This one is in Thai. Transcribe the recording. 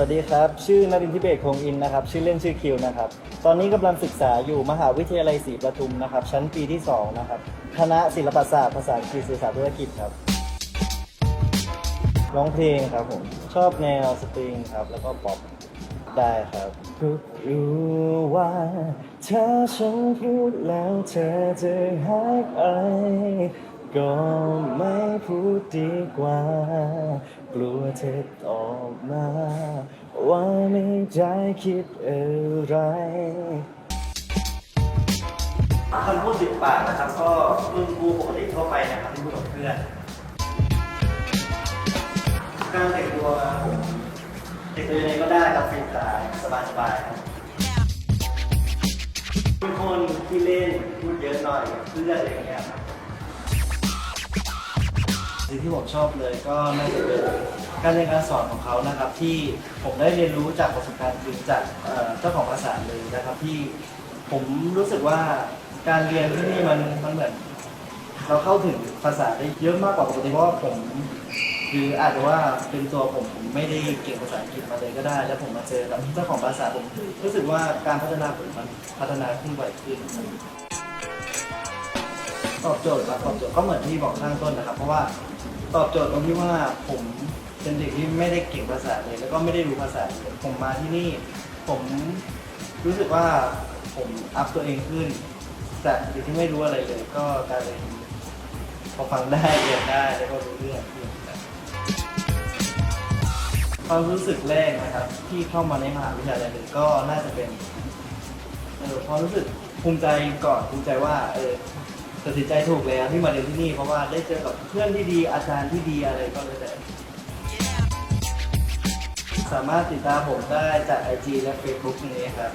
วัสดีครับ ชื่อนรินทิเบศคงอินนะครับ ชื่อเล่นชื่อคิวนะครับ ตอนนี้กำลังศึกษาอยู่มหาวิทยาลัยศรีประทุมนะครับ ชั้นปีที่ 2 นะครับ คณะศิลปศาสตร์ภาษาอังกฤษสื่อสารธุรกิจครับ ร้องเพลงครับผม ชอบแนวสตริงครับ แล้วก็ป๊อป ได้ครับรู้ว่าเธอฉันพูดแล้วเธอจะหายไป ก็ไม่พูดดีกว่า กลัวเธอตอบมา ว่าไม่ได้คิดอะไรคำพูดสิบปากนะครับ ก็รุ่นครูปกติทั่วไปนะครับที่พูดกับเพื่อนการแต่งตัวผมแต่งตัวยังไงก็ได้ครับฟรีสไตล์สบายๆครับเป็นคนที่เล่นพูดเยอะหน่อยกับเพื่อนอะไรอย่างเงี้ยครับสิ่ง ที่ผมชอบเลยก็น่าจะเป็นการเรียนการสอนของเขานะครับ ที่ผมได้เรียนรู้จากประสบการณ์จริงจากเอ่อเจ้าของภาษาเลยนะครับ ที่ผมรู้สึกว่าการเรียนที่นี่มันมันเหมือน เราเข้าถึงภาษาได้เยอะมากกว่าปกติเพราะว่าผม คืออาจจะว่าเป็นตัวผมผมไม่ได้เก่งภาษาอังกฤษมาเลยก็ได้ แล้วผมมาเจอกับเจ้าของภาษาผมรู้สึกว่าการพัฒนาผมมันพัฒนาขึ้นไวขึ้นตอบโจทย์ครับตอบโจทย์ก็เหมือนที่บอกข้างต้นนะครับ เพราะว่า ตอบโจทย์ตรงที่ว่าผมเป็นเด็กที่ไม่ได้เก่งภาษาเลย แล้วก็ไม่ได้รู้ภาษาเลยผมมาที่นี่ ผมรู้สึกว่าผมอัพตัวเองขึ้นจากเด็กที่ไม่รู้อะไรเลย ก็กลายเป็นพอฟังได้เรียนได้แล้วก็รู้เรื่องขึ้นครับความรู้สึกแรกนะครับ ที่เข้ามาในมหาวิทยาลัยหนึ่งก็น่าจะเป็นเออความรู้สึกภูมิใจก่อนภูมิใจว่าเออ ตัดสินใจถูกแล้วที่มาเรียนที่นี่เพราะว่าได้เจอกับเพื่อนที่ดีอาจารย์ที่ดีอะไรก็เลยแต่สามารถติดตามผมได้จาก IG และ Facebook นี้ครับ